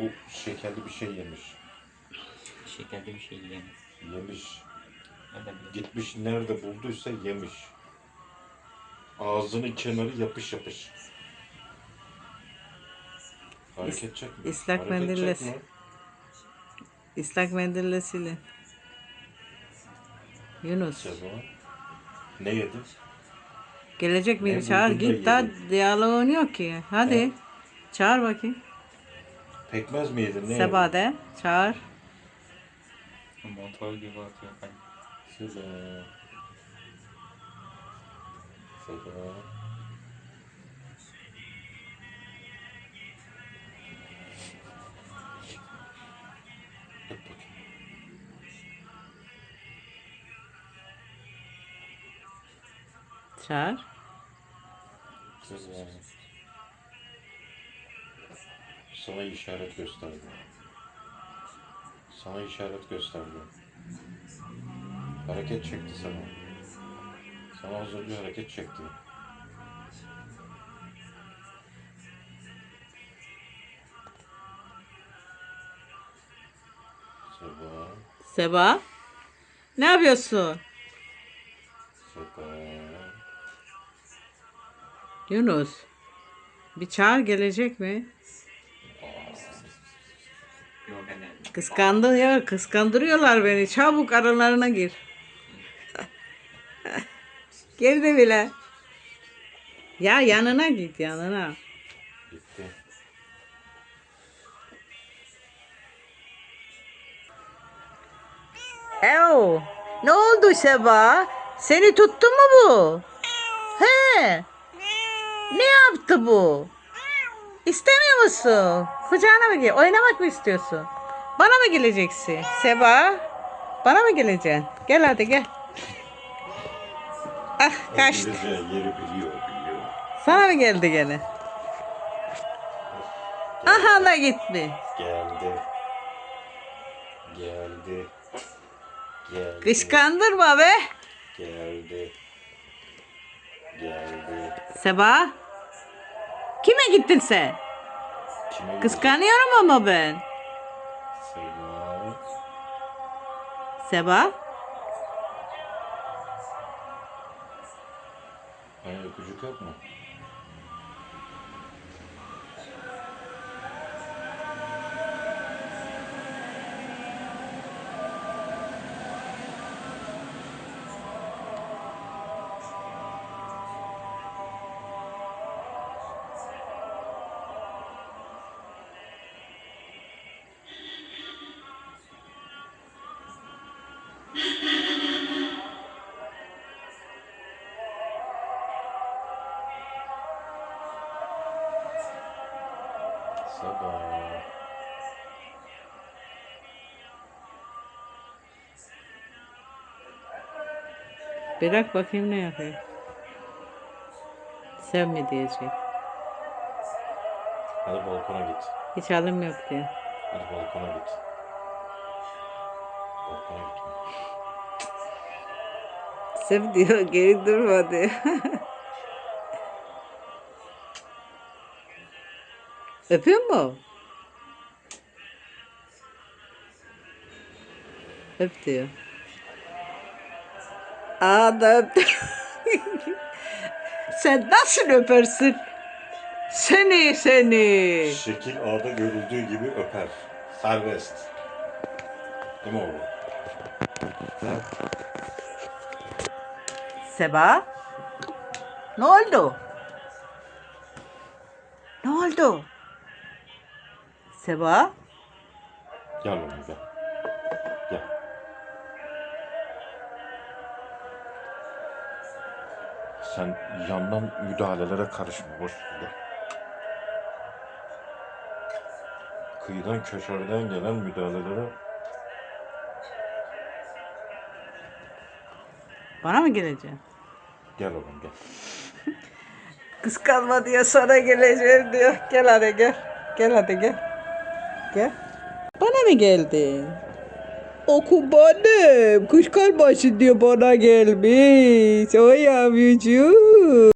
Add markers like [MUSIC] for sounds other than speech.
Bu şekerli bir şey yemiş. Şekerli bir şey yiyemez. Yemiş. Nereden bileyim? Gitmiş nerede bulduysa yemiş. Ağzının kenarı yapış yapış. Hareket çekme. ıslak Hareket mendille çekme. Islak mendille silin. Yunus. Ne yedi? Gelecek Ne miydi? Çağır buldun da git daha yedin? diyaloğun yok ki. Hadi. Evet. Çağır bakayım. Pekmez mi yedin? Ne Seba yedin? de. Çağır. Motor gibi atıyor hani. Seba. Seba. Çağır. Seba. Sana işaret gösterdi. Sana işaret gösterdi. Hareket çekti sana. Sana önce hareket çekti. Seba, Seba. Ne yapıyorsun? Seba. Yunus. Bir çağır gelecek mi? Yok anne. Kıskandı ya. Kıskandırıyorlar beni. Çabuk aralarına gir. [LAUGHS] Girdi bile. Ya yanına git yanına. Gitti. Ev. Ne oldu Seba? Seni tuttu mu bu? He. Ne yaptı bu? İstemiyor musun? Kucağına mı gel? Oynamak mı istiyorsun? Bana mı geleceksin? Seba. Bana mı geleceksin? Gel hadi gel. Ah kaçtı. Sana mı geldi gene? Aha da gitti. Geldi. Geldi. Geldi. Kıskandırma be. Geldi. Geldi. Seba. Kime gittin sen? Kime? Kıskanıyorum ama ben. Seba. Hani öpücük yok Seba. Bırak bakayım ne yapıyor. Sevme diyecek. Hadi balkona git. Hiç alım yok diyor. Hadi balkona git. Balkona git. Sev diyor geri durma diyor. [LAUGHS] Öpüyor mu? Öp diyor. Aa da öptü. [LAUGHS] Sen nasıl öpersin? Seni seni. Şekil A'da görüldüğü gibi öper. Serbest. Değil mi oğlum? Seba? Ne oldu? Ne oldu? Seba? Gel oğlum gel. Gel. Sen yandan müdahalelere karışma. Boş ver. Kıyıdan köşerden gelen müdahalelere Bana mı geleceksin? gel oğlum gel. [LAUGHS] Kıskanma diye sana geleceğim diyor. Gel hadi gel. Gel hadi gel. Gel. Bana mı geldin? Oku bana. Kuşkanmasın diyor bana gelmiş. O yavrucuğum.